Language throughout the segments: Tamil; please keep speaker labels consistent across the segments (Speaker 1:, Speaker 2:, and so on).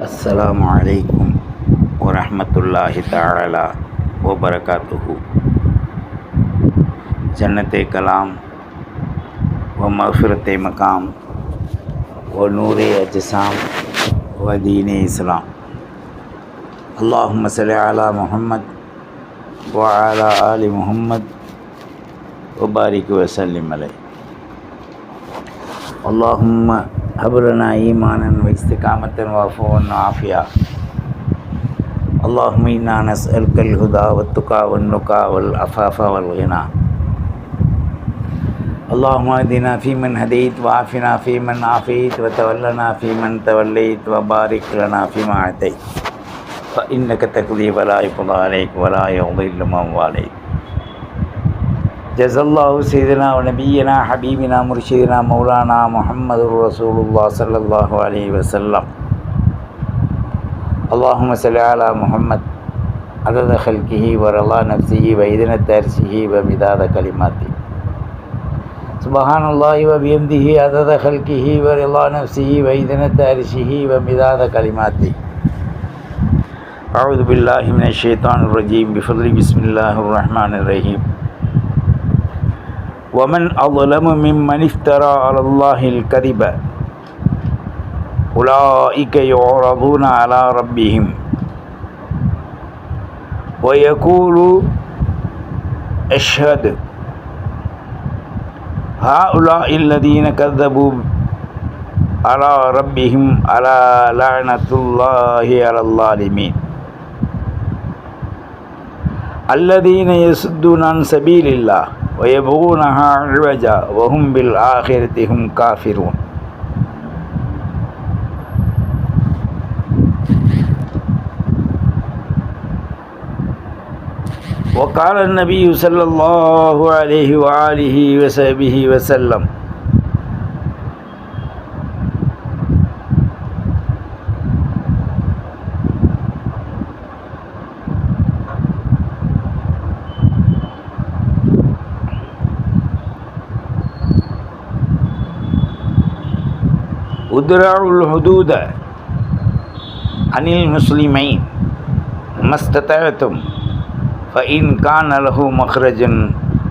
Speaker 1: السلام عليكم ورحمة الله تعالى وبركاته. جنت کلام و مغفرت مقام و نور اجسام و دین اسلام. اللهم صل على محمد وعلى آل محمد وبارك وسلم عليه اللهم هب لنا إيمانا واستقامة وعفوا وعافية. اللهم إنا نسألك الهدى والتقى والنقى والعفاف والغنى. اللهم اهدنا فيمن هديت وعافنا فيمن عافيت وتولنا فيمن توليت وبارك لنا فيما أعطيت. فإنك تقضي ولا يقضى عليك ولا يضل من واليت. جزا الله سيدنا ونبينا حبيبنا مرشدنا مولانا محمد رسول الله صلى الله عليه وسلم اللهم صل على محمد عدد خلقه ورلا نفسه وإذن الدرسه ومداد كلماته سبحان الله وبيمده عدد خلقه ورلا نفسه وإذن الدرسه ومداد كلماته أعوذ بالله من الشيطان الرجيم بفضل بسم الله الرحمن الرحيم ومن أظلم ممن افترى على الله الكذب. أولئك يعرضون على ربهم. ويقول أشهد هؤلاء الذين كذبوا على ربهم على لعنة الله على الظالمين. الذين يصدون عن سبيل الله. ويبغونها عوجا وهم بالآخرة هم كافرون. وقال النبي صلى الله عليه وآله وصحبه وسلم அனில் முஸ்லிமை மஸ்தத்தகத்தும் ஃபஇன் கான் அலஹு மஹ்ரஜன்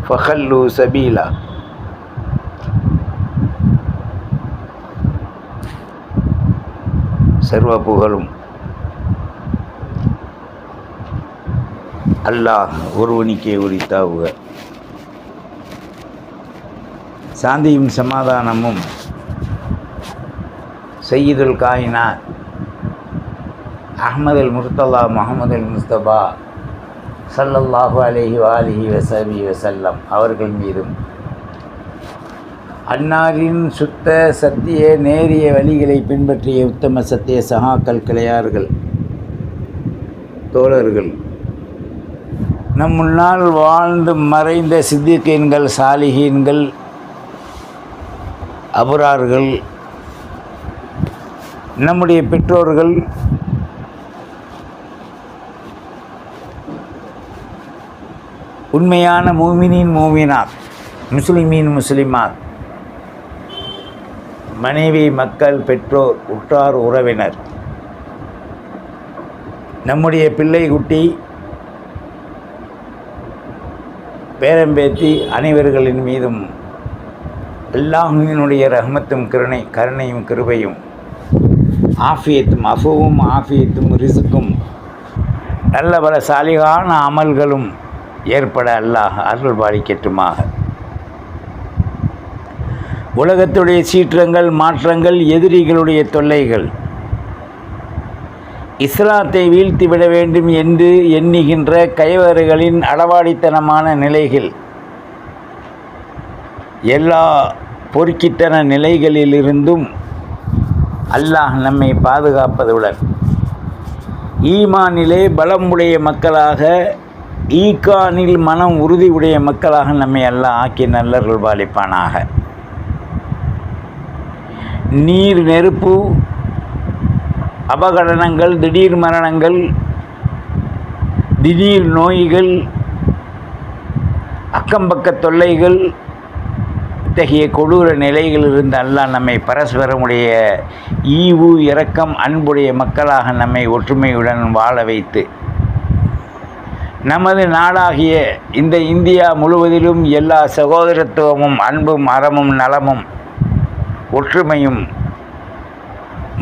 Speaker 1: ஃபஹல்லு சபீலா. சர்வ புகழும் அல்லாஹ் ஒருவனிக்கே உரித்தாவுக. சாந்தியும் சமாதானமும் சையீதுல் காயினாத் அஹமது அல் முர்தல்லா முகமது அல் முஸ்தபா சல்லல்லாஹு அலஹி வாலிஹி வசபி வசல்லம் அவர்கள் மீதும். அன்னாரின் சுத்த சத்திய நேரிய வழிகளை பின்பற்றிய உத்தம சத்திய சகாக்கள் கிளையார்கள் தோழர்கள். நம் முன்னால் வாழ்ந்து மறைந்த சித்திகீன்கள் சாலிகீன்கள் அபுரார்கள் நம்முடைய பெற்றோர்கள் உண்மையான மூமினின் மூமினார் முஸ்லிமின் முஸ்லிமார் மனைவி மக்கள் பெற்றோர் உற்றார் உறவினர். நம்முடைய பிள்ளை குட்டி பேரம்பேத்தி அனைவர்களின் மீதும் அல்லாஹினுடைய ரஹமத்தும் கருணை கருணையும் கிருபையும் ஆஃபியத்தும் அஃபுவும் ஆஃபியத்தும் ரிசுக்கும் நல்ல பல சாலிகான அமல்களும் ஏற்பட அல்லாஹ் அருள் பாலிக்கட்டுமாக. உலகத்துடைய சீற்றங்கள் மாற்றங்கள் எதிரிகளுடைய தொல்லைகள் இஸ்லாத்தை வீழ்த்திவிட வேண்டும் என்று எண்ணுகின்ற கைவர்களின் அளவாடித்தனமான நிலைகள் எல்லா பொறுக்கித்தன நிலைகளிலிருந்தும் அல்லாஹ் நம்மை பாதுகாப்பதுடன் ஈமானிலே பலமுடைய மக்களாக ஈகானில் மனம் உறுதியுடைய மக்களாக நம்மை எல்லாம் ஆக்கி நல்லர்கள் பாலிப்பானாக நீர் நெருப்பு அபகடனங்கள் திடீர் மரணங்கள் திடீர் நோய்கள் அக்கம்பக்க தொல்லைகள் இத்தகைய கொடூர நிலைகளிலிருந்து அல்லாஹ் நம்மை பரஸ்பரமுடைய ஈவு இரக்கம் அன்புடைய மக்களாக நம்மை ஒற்றுமையுடன் வாழ வைத்து. நமது நாடாகிய இந்த இந்தியா முழுவதிலும் எல்லா சகோதரத்துவமும் அன்பும் அறமும் நலமும் ஒற்றுமையும்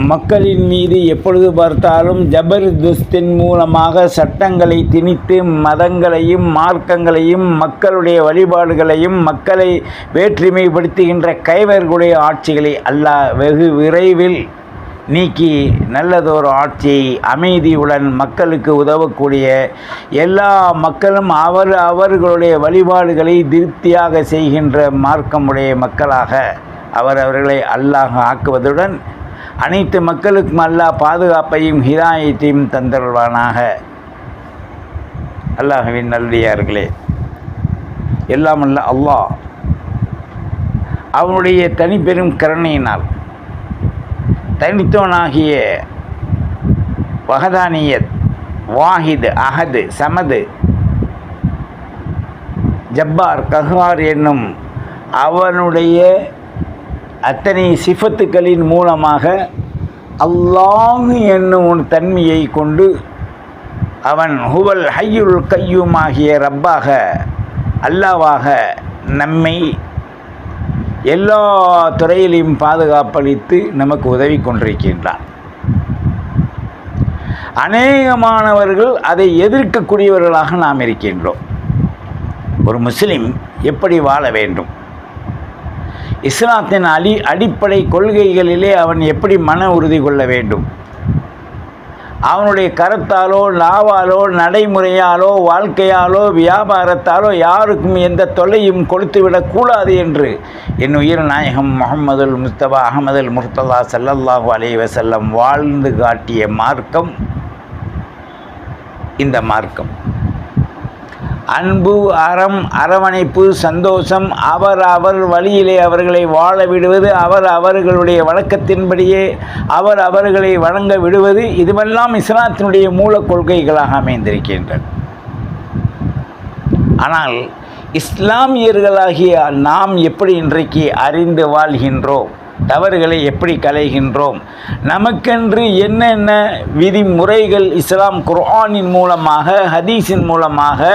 Speaker 1: மக்களின் மீது எப்பொழுது பார்த்தாலும் ஜபர்தஸ்தின் மூலமாக சட்டங்களை திணித்து மதங்களையும் மார்க்கங்களையும் மக்களுடைய வழிபாடுகளையும் மக்களை வேற்றுமைப்படுத்துகின்ற கைவர்களுடைய ஆட்சிகளை அல்லாஹ் வெகு விரைவில் நீக்கி நல்லதொரு ஆட்சியை அமைதியுடன் மக்களுக்கு உதவக்கூடிய எல்லா மக்களும் அவர் அவர்களுடைய வழிபாடுகளை திருப்தியாக செய்கின்ற மார்க்கமுடைய மக்களாக அவர் அவர்களை அல்லாஹ் ஆக்குவதுடன் அனைத்து மக்களுக்கும் அல்லாஹ் பாதுகாப்பையும் ஹிதாயத்தையும் தந்தருள்வானாக. அல்லாஹுவின் நல்லடியார்களே எல்லாம் அல்ல அல்லாஹ். அவனுடைய தனிப்பெரும் கருணையினால் தனித்தவனாகிய வகதானியத் வாஹிது அஹது சமது ஜப்பார் கஹார் என்னும் அவனுடைய அத்தனை சிஃபத்துக்களின் மூலமாக அல்லாஹு என்னும் உன் தன்மையை கொண்டு அவன் ஹுவல் ஹையுல் கையுமாகிய ரப்பாக அல்லாவாக நம்மை எல்லா துறையிலையும் பாதுகாப்பளித்து நமக்கு உதவி கொண்டிருக்கின்றான். அநேகமானவர்கள் அதை எதிர்க்கக்கூடியவர்களாக நாம் இருக்கின்றோம். ஒரு முஸ்லிம் எப்படி வாழ வேண்டும்? இஸ்லாத்தின் அடி அடிப்படை கொள்கைகளிலே அவன் எப்படி மன உறுதி கொள்ள வேண்டும்? அவனுடைய கருத்தாலோ நாவாலோ நடைமுறையாலோ வாழ்க்கையாலோ வியாபாரத்தாலோ யாருக்கும் எந்த தொல்லையும் கொடுத்துவிடக்கூடாது என்று என் உயிர் நாயகம் முகமதுல் முஸ்தபா அகமதுல் முர்த்தலா சல்லல்லாஹு அலைஹி வாழ்ந்து காட்டிய மார்க்கம் இந்த மார்க்கம். அன்பு அறம் அரவணைப்பு சந்தோஷம் அவர் அவர் வழியிலே அவர்களை வாழ விடுவது அவர் அவர்களுடைய வழக்கத்தின்படியே அவர் அவர்களை வழங்க விடுவது இதுவெல்லாம் இஸ்லாத்தினுடைய மூல கொள்கைகளாக அமைந்திருக்கின்றன. ஆனால் இஸ்லாமியர்களாகிய நாம் எப்படி இன்றைக்கு அறிந்து வாழ்கின்றோம்? தவறுகளை எப்படி களைகின்றோம்? நமக்கென்று என்னென்ன விதிமுறைகள் இஸ்லாம் குர்ஆனின் மூலமாக ஹதீஸின் மூலமாக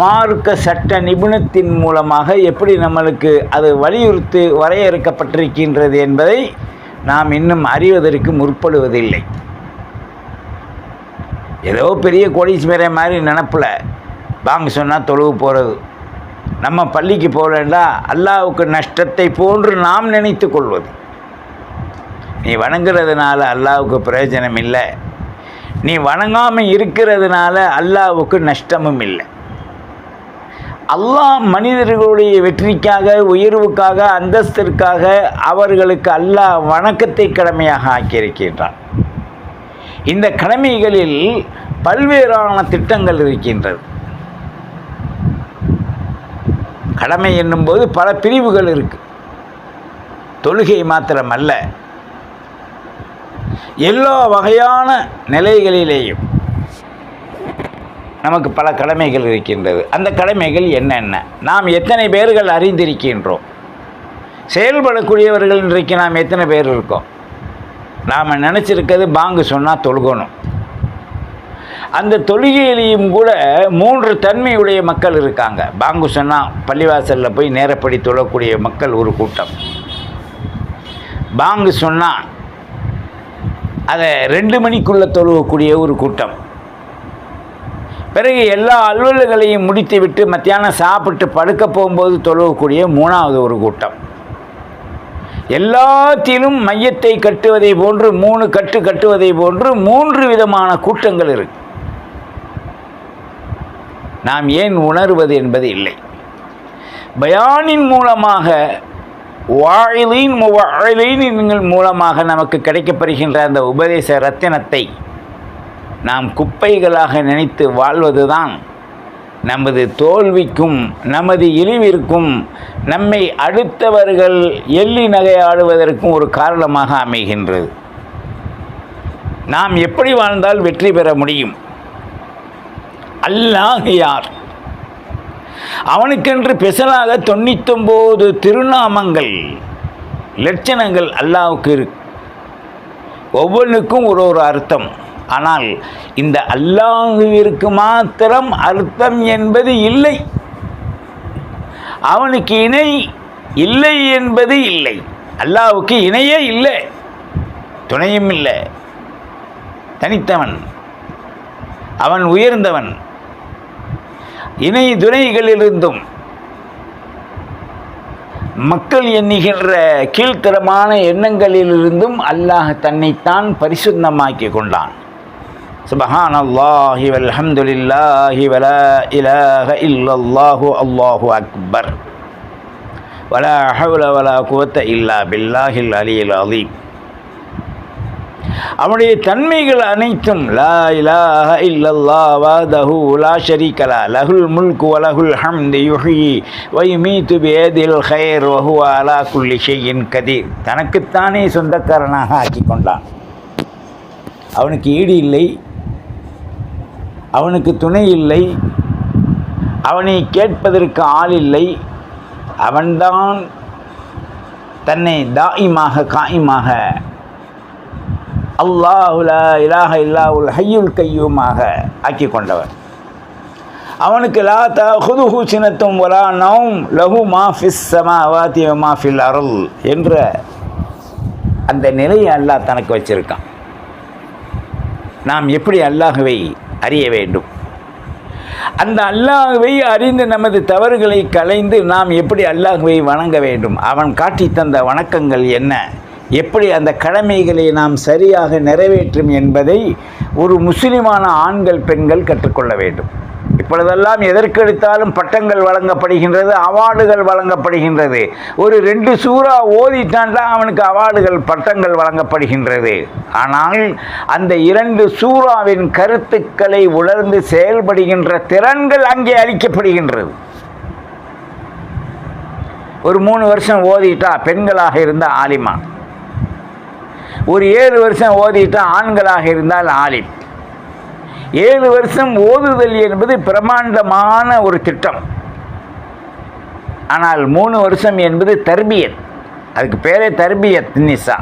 Speaker 1: மார்க்க சட்ட நிபுணத்தின் மூலமாக எப்படி நம்மளுக்கு அது வலியுறுத்தி வரையறுக்கப்பட்டிருக்கின்றது என்பதை நாம் இன்னும் அறிவதற்கு முற்படுவதில்லை. ஏதோ பெரிய கோடீஸ்வரன் மாதிரி நினப்பில். பாங்க சொன்னால் தொழுவு போகிறது நம்ம பள்ளிக்கு போகலண்டா அல்லாவுக்கு நஷ்டத்தை போன்று நாம் நினைத்து கொள்வது. நீ வணங்குறதுனால அல்லாவுக்கு பிரயோஜனம் இல்லை. நீ வணங்காமல் இருக்கிறதுனால அல்லாவுக்கு நஷ்டமும் இல்லை. அல்லாஹ் மனிதர்களுடைய வெற்றிக்காக உயர்வுக்காக அந்தஸ்திற்காக அவர்களுக்கு அல்லாஹ் வணக்கத்தை கடமையாக ஆக்கியிருக்கின்றான். இந்த கடமைகளில் பல்வேறான திட்டங்கள் இருக்கின்றது. கடமை என்னும்போது பல பிரிவுகள் இருக்கு. தொழுகை மாத்திரமல்ல. எல்லா வகையான நிலைகளிலேயும் நமக்கு பல கடமைகள் இருக்கின்றது. அந்த கடமைகள் என்னென்ன? நாம் எத்தனை பேர்கள் அறிந்திருக்கின்றோம்? செயல்படக்கூடியவர்கள் இன்றைக்கு நாம் எத்தனை பேர் இருக்கோம்? நாம் நினச்சிருக்கிறது பாங்கு சொன்னால் தொழுகணும். அந்த தொழுகையிலையும் கூட மூன்று தன்மையுடைய மக்கள் இருக்காங்க. பாங்கு சொன்னால் பள்ளிவாசலில் போய் நேரப்படி தொழக்கூடிய மக்கள் ஒரு கூட்டம். பாங்கு சொன்னால் அதை ரெண்டு மணிக்குள்ளே தொழுவக்கூடிய ஒரு கூட்டம். பிறகு எல்லா அலுவல்களையும் முடித்துவிட்டு மத்தியானம் சாப்பிட்டு படுக்க போகும்போது தொழுவக்கூடிய மூணாவது ஒரு கூட்டம். எல்லாத்திலும் மையத்தை கட்டுவதை போன்று மூணு கட்டு கட்டுவதை போன்று மூன்று விதமான கூட்டங்கள் இருக்கு. நாம் ஏன் உணர்வது என்பது இல்லை. பயானின் மூலமாக வாழிலின் வாயிலின் மூலமாக நமக்கு கிடைக்கப்படுகின்ற அந்த உபதேச ரத்தினத்தை நாம் குப்பைகளாக நினைத்து வாழ்வதுதான் நமது தோல்விக்கும் நமது இழிவிற்கும் நம்மை அடுத்தவர்கள் எள்ளி நகையாடுவதற்கும் ஒரு காரணமாக அமைகின்றது. நாம் எப்படி வாழ்ந்தால் வெற்றி பெற முடியும்? அல்லாஹ் யார் அவனுக்கென்று பெசலாக தொண்ணூத்தொம்போது திருநாமங்கள் லட்சணங்கள் அல்லாவுக்கு இருக்கு ஒவ்வொன்றுக்கும் ஒரு ஒரு அர்த்தம். ஆனால் இந்த அல்லாஹுவிற்கு மாத்திரம் அர்த்தம் என்பது இல்லை. அவனுக்கு இணை இல்லை என்பது இல்லை. அல்லாவுக்கு இணையே இல்லை. துணையும் இல்லை. தனித்தவன். அவன் உயர்ந்தவன். இணை துணைகளிலிருந்தும் மக்கள் எண்ணுகின்ற கீழ்த்தரமான எண்ணங்களிலிருந்தும் அல்லாஹ் தன்னைத்தான் பரிசுத்தமாக்கி கொண்டான். சுபஹான் அல்லாஹி வல்ஹம்துலில்லாஹி வலா இலாஹ இல்லல்லாஹு அல்லாஹு அக்பர். வலா ஹவுல வலா குவத்த இல்லா பில்லாஹில் அலியில் அலீம். அவனுடைய தன்மைகள் அனைத்தும் லா இலாஹ இல்லல்லா வாதஹு லா ஷரீகலா லஹுல் முல்கு வலகுல் ஹம்து யுஹ்யி வை மீது பேதில் ஹயர் வஹு அலா குல்லி ஷையின் கதீர் தனக்குத்தானே சொந்தக்காரனாக ஆக்கி கொண்டான் அவனுக்கு ஈடு இல்லை அவனுக்கு துணை இல்லை அவனை கேட்பதற்கு ஆள் இல்லை அவன்தான் தன்னை தாயிமாக காயுமாக அல்லாஹுல இலாக இல்லாவுல் ஹையுல் கையுமாக ஆக்கி கொண்டவர். அவனுக்கு லா த ஹுதுஹு சினத்தும் வலா நவும் லஹு மா ஃபிஸ் சமா வாத்திய மா ஃபில் அருள் என்ற அந்த நிலையை அல்லாஹ் தனக்கு வச்சிருக்கான். நாம் எப்படி அல்லாஹுவை அறிய வேண்டும்? அந்த அல்லாஹுவை அறிந்து நமது தவறுகளை களைந்து நாம் எப்படி அல்லாஹுவை வணங்க வேண்டும்? அவன் காட்டி தந்த வணக்கங்கள் என்ன? எப்படி அந்த கடமைகளை நாம் சரியாக நிறைவேற்றும் என்பதை ஒரு முஸ்லிமான ஆண்கள் பெண்கள் கற்றுக்கொள்ள வேண்டும். இப்பொழுதெல்லாம் எதற்கெடுத்தாலும் பட்டங்கள் வழங்கப்படுகின்றது அவார்டுகள் வழங்கப்படுகின்றது. ஒரு ரெண்டு சூறா ஓதிட்டான்டா அவனுக்கு அவார்டுகள் பட்டங்கள் வழங்கப்படுகின்றது. ஆனால் அந்த இரண்டு சூறாவின் கருத்துக்களை உணர்ந்து செயல்படுகின்ற திறன்கள் அங்கே அளிக்கப்படுகின்றது. ஒரு மூணு வருஷம் ஓதிட்டா பெண்களாக இருந்த ஆலிமான். ஒரு ஏழு வருஷம் ஓதிட்டால் ஆண்களாக இருந்தால் ஆலிம். ஏழு வருஷம் ஓதுதல் என்பது பிரமாண்டமான ஒரு திட்டம். ஆனால் மூணு வருஷம் என்பது தர்பியத். அதுக்கு பேரே தர்பியத் நிசா.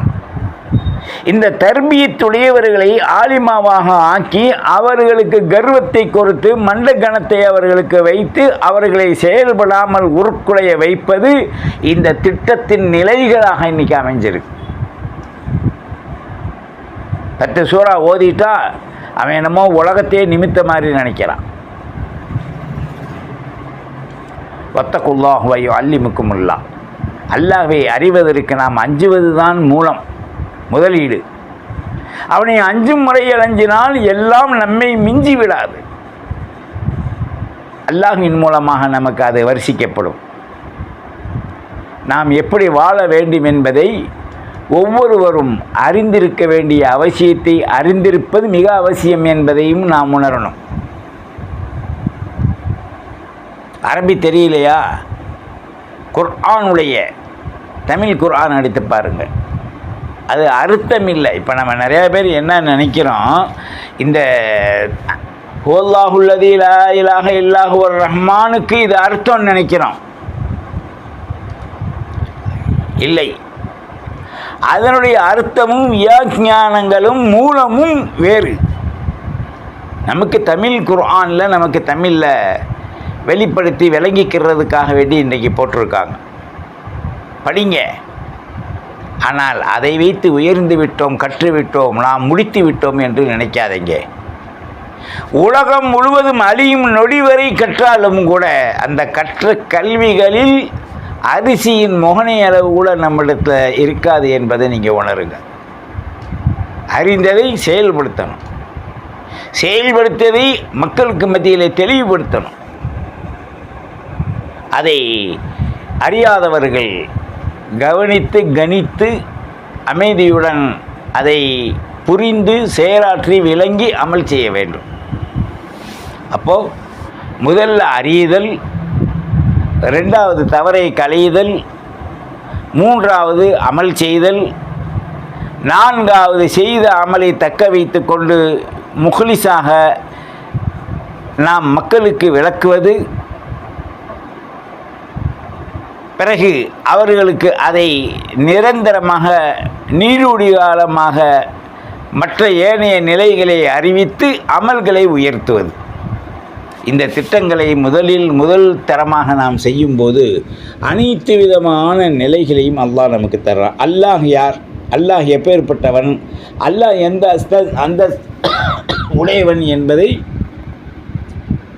Speaker 1: இந்த தர்பியத்துடையவர்களை ஆலிமாவாக ஆக்கி அவர்களுக்கு கர்வத்தை கொடுத்து மண்ட கணத்தை அவர்களுக்கு வைத்து அவர்களை செயல்படாமல் உருக்குலைய வைப்பது இந்த திட்டத்தின் நிலைகளாக இன்னைக்கு அமைஞ்சிருக்கு. பத்து சூறா ஓதிட்டா அவன் என்னமோ உலகத்தையே நிமித்த மாதிரி நினைக்கிறான். ஒத்தக்குல்லாஹுவையோ அல்லிமுக்குமுல்லா அல்லாஹை அறிவதற்கு நாம் அஞ்சுவது தான் மூலம் முதலீடு. அவனை அஞ்சும் முறையில் அஞ்சினால் எல்லாம் நம்மை மிஞ்சி விடாது அல்லாஹின் மூலமாக நமக்கு அது வரிசிக்கப்படும். நாம் எப்படி வாழ வேண்டும் என்பதை ஒவ்வொருவரும் அறிந்திருக்க வேண்டிய அவசியத்தை அறிந்திருப்பது மிக அவசியம் என்பதையும் நாம் உணரணும். அரபி தெரியலையா? குர்ஆனுடைய தமிழ் குர்ஆன் எடுத்து பாருங்கள். அது அர்த்தம் இல்லை. இப்போ நம்ம நிறையா பேர் என்ன நினைக்கிறோம்? இந்த ஹோல்லாஹுல்லதி லா இலாஹ இல்லாஹு ரஹ்மானுக்கு இது அர்த்தம் நினைக்கிறோம். இல்லை. அதனுடைய அர்த்தமும் வியாக்கியானங்களும் மூலமும் வேறு. நமக்கு தமிழ் குர்ஆனில் நமக்கு தமிழில் வெளிப்படுத்தி விளங்கிக்கிறதுக்காக வேண்டி இன்றைக்கி போட்டிருக்காங்க. படிங்க. ஆனால் அதை வைத்து உயர்ந்து விட்டோம் கற்றுவிட்டோம் நாம் முடித்து விட்டோம் என்று நினைக்காதீங்க. உலகம் முழுவதும் அழியும் நொடி வரை கற்றாலும் கூட அந்த கற்ற கல்விகளில் அரிசியின் முகனை அளவு கூட நம்மளிடத்தில் இருக்காது என்பதை நீங்கள் உணருங்க. அறிந்ததை செயல்படுத்தணும். செயல்படுத்ததை மக்களுக்கு மத்தியில் தெளிவுபடுத்தணும். அதை அறியாதவர்கள் கவனித்து கணித்து அமைதியுடன் அதை புரிந்து செயலாற்றி விளங்கி அமல் செய்ய வேண்டும். அப்போது முதல்ல அறியுதல் ரெண்டாவது தவறை களையுதல் மூன்றாவது அமல் செய்தல் நான்காவது செய்த அமலை தக்க வைத்து கொண்டு முகலிசாக நாம் மக்களுக்கு விளக்குவது பிறகு அவர்களுக்கு அதை நிரந்தரமாக நீரூடி காலமாக மற்ற ஏனைய நிலைகளை அறிவித்து அமல்களை உயர்த்துவது. இந்த திட்டங்களை முதலில் முதல் தரமாக நாம் செய்யும்போது அனைத்து விதமான நிலைகளையும் அல்லாஹ் நமக்கு தர்றான். அல்லாஹ் யார்? அல்லாஹ் எப்பேற்பட்டவன்? அல்லாஹ் எந்த அஸ்த அந்த உடையவன் என்பதை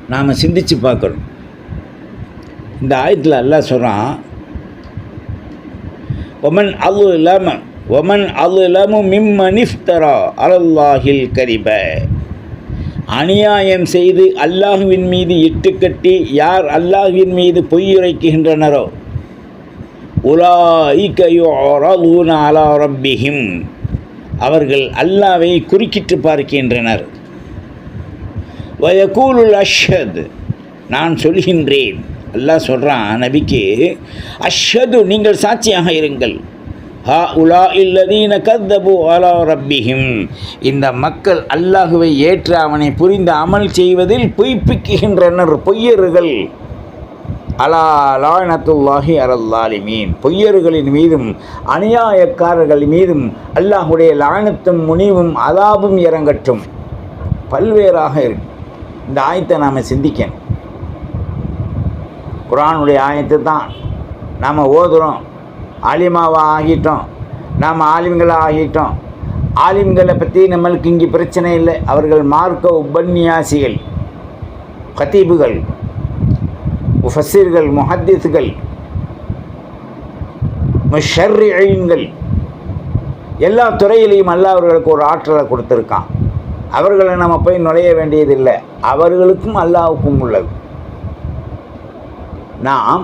Speaker 1: நாம் சிந்திச்சு பார்க்கணும். இந்த ஆயத்தில் அல்லாஹ் சொல்கிறான் ஒமன் அல்லு இல்லாம ஒமன் அல்லு இல்லாமல் மிம்மனிஃப்தரா இஃப்தரா அலல்லாஹில் கரிப. அநியாயம் செய்து அல்லாஹுவின் மீது இட்டுக்கட்டி யார் அல்லாஹுவின் மீது பொய்யுரைக்குகின்றனரோ உலாஇகயூன அலா ரப்பிஹிம். அவர்கள் அல்லாவை குறுக்கிட்டு பார்க்கின்றனர். வயகூலுல் அஷ்ஹத். நான் சொல்கின்றேன். அல்லாஹ் சொல்கிறான் நபிக்கு அஷ்ஹது நீங்கள் சாட்சியாக இருங்கள். ஹா உலா இல்லதீன கத்தபு அலா ரப்பிஹிம். இந்த மக்கள் அல்லாஹுவை ஏற்று அவனை புரிந்து அமல் செய்வதில் பொய்ப்பிக்குகின்றனர். பொய்யர்கள். அலா லாயனத்துல்லாஹி அரல்லாலிமீன் பொய்யர்களின் மீதும் அநியாயக்காரர்கள் மீதும் அல்லாஹுடைய லாயனத்தும் முனிவும் அதாபும் இறங்கட்டும். பல்வேறாக இருக்கு. இந்த ஆயத்தை நாம் சிந்திக்கணும். குரானுடைய ஆயத்தை தான் நாம் ஓதுறோம். ஆலிமாவாக ஆகிட்டோம் நாம் ஆலிம்களாக ஆகிட்டோம் ஆலிம்களை பற்றி நம்மளுக்கு இங்கே பிரச்சனை இல்லை. அவர்கள் மார்க்க உபன்யாசிகள் கத்தீபுகள் முஃபஸிர்கள் முஹத்திஸ்கள் முஷர்ரிகள் எல்லா துறையிலையும் அல்ல அவர்களுக்கு ஒரு ஆற்றலை கொடுத்துருக்கான். அவர்களை நம்ம போய் நுழைய வேண்டியதில்லை. அவர்களுக்கும் அல்லாவுக்கும் உள்ளது. நாம்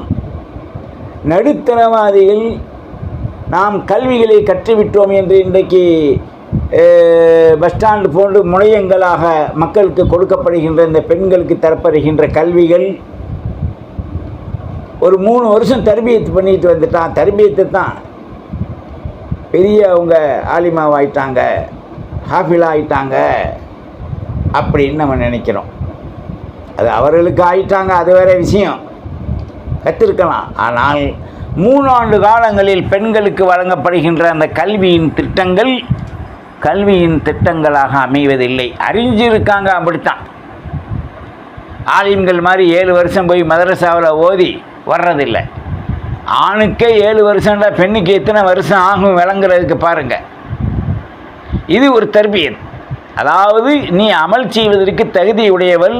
Speaker 1: நடுத்தரவாதிகள் நாம் கல்விகளை கற்றுவிட்டோம் என்று இன்றைக்கு பஸ் ஸ்டாண்டு போன்று முனையங்களாக மக்களுக்கு கொடுக்கப்படுகின்ற இந்த பெண்களுக்கு தரப்படுகின்ற கல்விகள் ஒரு மூணு வருஷம் தர்பியத்து பண்ணிட்டு வந்துட்டான். தர்பியத்தை தான் பெரிய அவங்க ஆலிமாவாயிட்டாங்க ஹாஃபிலா ஆயிட்டாங்க அப்படின்னு நம்ம நினைக்கிறோம். அது அவர்களுக்கு ஆயிட்டாங்க அது வேற விஷயம். கற்றுருக்கலாம் ஆனால் மூணாண்டு காலங்களில் பெண்களுக்கு வழங்கப்படுகின்ற அந்த கல்வியின் திட்டங்கள் கல்வியின் திட்டங்களாக அமைவதில்லை. அறிஞ்சிருக்காங்க அப்படித்தான். ஆலிம்கள் மாதிரி ஏழு வருஷம் போய் மதரசாவில் ஓதி வர்றதில்லை. ஆணுக்கே ஏழு வருஷம்டா பெண்ணுக்கு எத்தனை வருஷம் ஆகும் விளங்குறதுக்கு பாருங்கள் இது ஒரு தர்பியத் அதாவது நீ அமல் செய்வதற்கு தகுதியுடையவள்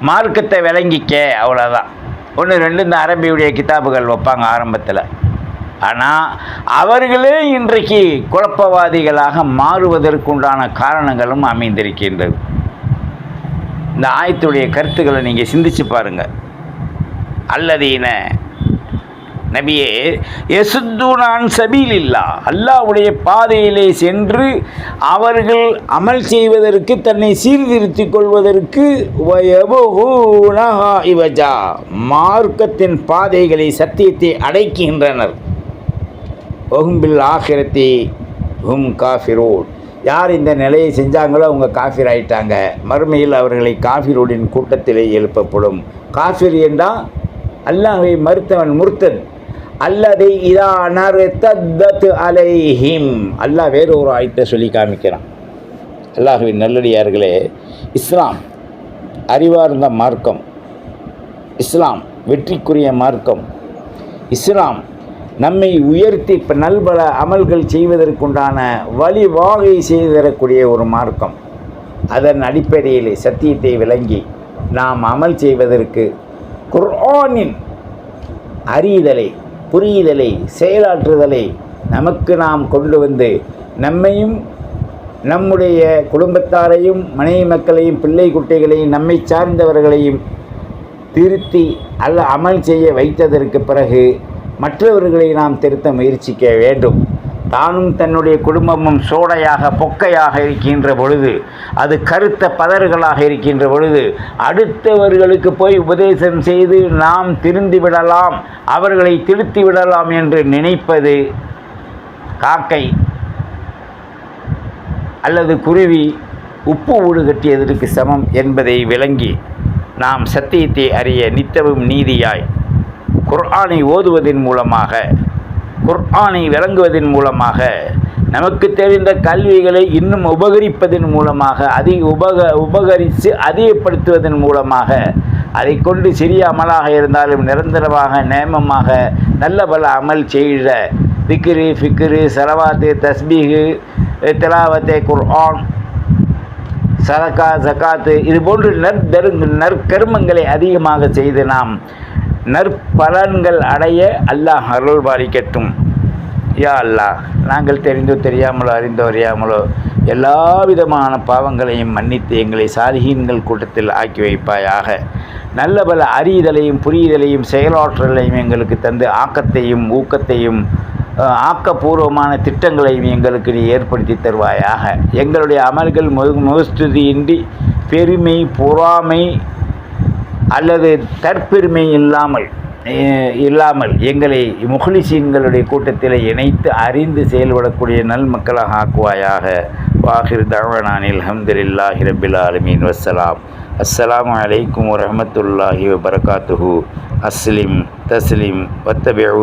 Speaker 1: மார்க்கத்தை விளங்கிக்க அவ்வளோதான் ஒன்று ரெண்டு இந்த அரபியுடைய கிதாபுகள் வைப்பாங்க ஆரம்பத்தில். ஆனால் அவர்களே இன்றைக்கு குழப்பவாதிகளாக மாறுவதற்குண்டான காரணங்களும் அமைந்திருக்கின்றது. இந்த ஆயத்துடைய கருத்துக்களை நீங்கள் சிந்திச்சு பாருங்கள் அல்லதீன நபியே எசுத்துனான் சபீலில்லா அல்லாஹ்வுடைய பாதையிலே சென்று அவர்கள் அமல் செய்வதற்கு தன்னை சீர்திருத்தி கொள்வதற்கு இவஜா மார்க்கத்தின் பாதைகளை சத்தியத்தை அடைக்கின்றனர். ஒகும்பில் ஆகிரத்தி ஹும் காஃபிரோட் யார் இந்த நிலையை செஞ்சாங்களோ அவங்க காஃபிர் ஆயிட்டாங்க. மறுமையில் அவர்களை காஃபிரோடின் கூட்டத்திலே எழுப்பப்படும். காஃபிர் என்றால் அல்லாஹை மறுத்தவன் முர்த்தன் அல்லது இதா நர்தத்து அலைஹிம். அல்லாஹ் வேறு ஒரு ஆயத்தை சொல்லி காமிக்கிறான். அல்லாஹுவின் நல்லடியார்களே இஸ்லாம் அறிவார்ந்த மார்க்கம். இஸ்லாம் வெற்றிக்குரிய மார்க்கம். இஸ்லாம் நம்மை உயர்த்தி இப்போ நல்பல அமல்கள் செய்வதற்குண்டான வழிவாகை செய்து தரக்கூடிய ஒரு மார்க்கம். அதன் அடிப்படையிலே சத்தியத்தை விளங்கி நாம் அமல் செய்வதற்கு குர்ஆனின் அறிதலை புரிதலை செயலாற்றுதலை நமக்கு நாம் கொண்டு வந்து நம்மையும் நம்முடைய குடும்பத்தாரையும் மனைவி மக்களையும் பிள்ளை குட்டிகளையும் நம்மை சார்ந்தவர்களையும் திருத்தி அல்ல அமல் செய்ய வைத்ததற்கு பிறகு மற்றவர்களை நாம் திருத்த முயற்சிக்க வேண்டும். தானும் தன்னுடைய குடும்பமும் சோடையாக பொக்கையாக இருக்கின்ற பொழுது அது கருத்த பதர்களாக இருக்கின்ற பொழுது அடுத்தவர்களுக்கு போய் உபதேசம் செய்து நாம் திருந்தி விடலாம் அவர்களை திருத்தி விடலாம் என்று நினைப்பது காக்கை அல்லது குருவி உப்பு ஊடு கட்டியதற்கு சமம் என்பதை விளங்கி நாம் சத்தியத்தை அறிய நித்தவும் நீதியாய் குர்ஆனை ஓதுவதன் மூலமாக குர்ஆனை விளங்குவதன் மூலமாக நமக்கு தெரிந்த கல்விகளை இன்னும் உபகரிப்பதன் மூலமாக அதை உபக உபகரித்து அதிகப்படுத்துவதன் மூலமாக அதை கொண்டு சிறிய அமலாக இருந்தாலும் நிரந்தரமாக நேமமாக நல்ல பல அமல் செய்த திக்ரு ஃபிக்ரு சலவாத்து தஸ்பீகு திலாவத்தே குர்ஆன் சரக்கா சக்காத்து இது போன்று நற்கரு நற்கர்மங்களை அதிகமாக செய்து நாம் நற்பலன்கள் அடைய அல்லாஹ் அருள் பாலிக்கட்டும். யா அல்லாஹ் நாங்கள் தெரிந்தோ தெரியாமலோ அறிந்தோ அறியாமலோ எல்லா விதமான பாவங்களையும் மன்னித்து எங்களை சாலிகீன்கள் கூட்டத்தில் ஆக்கி வைப்பாயாக. நல்ல பல அறிதலையும் புரியுதலையும் செயலாற்றலையும் எங்களுக்கு தந்து ஆக்கத்தையும் ஊக்கத்தையும் ஆக்கப்பூர்வமான திட்டங்களையும் எங்களுக்கு நீ ஏற்படுத்தி தருவாயாக. எங்களுடைய அமல்கள் முக முகஸ்துதியின்றி பெருமை பொறாமை அல்லது தற்பெருமை இல்லாமல் இல்லாமல் எங்களை முஹ்லிசீன்களுடைய கூட்டத்தில் இணைத்து அறிந்து செயல்படக்கூடிய நல் மக்களாக ஆக்குவாயாக. வாஹிர் தவனானில் அல்ஹம்துலில்லாஹி ரபில் ஆலமீன். வஸ்ஸலாம். அஸ்லாம் அலைக்கும் வரமத்துல்லாஹி வபரகாத்துஹு. அஸ்லிம் தஸ்லிம் வத்தபிஉ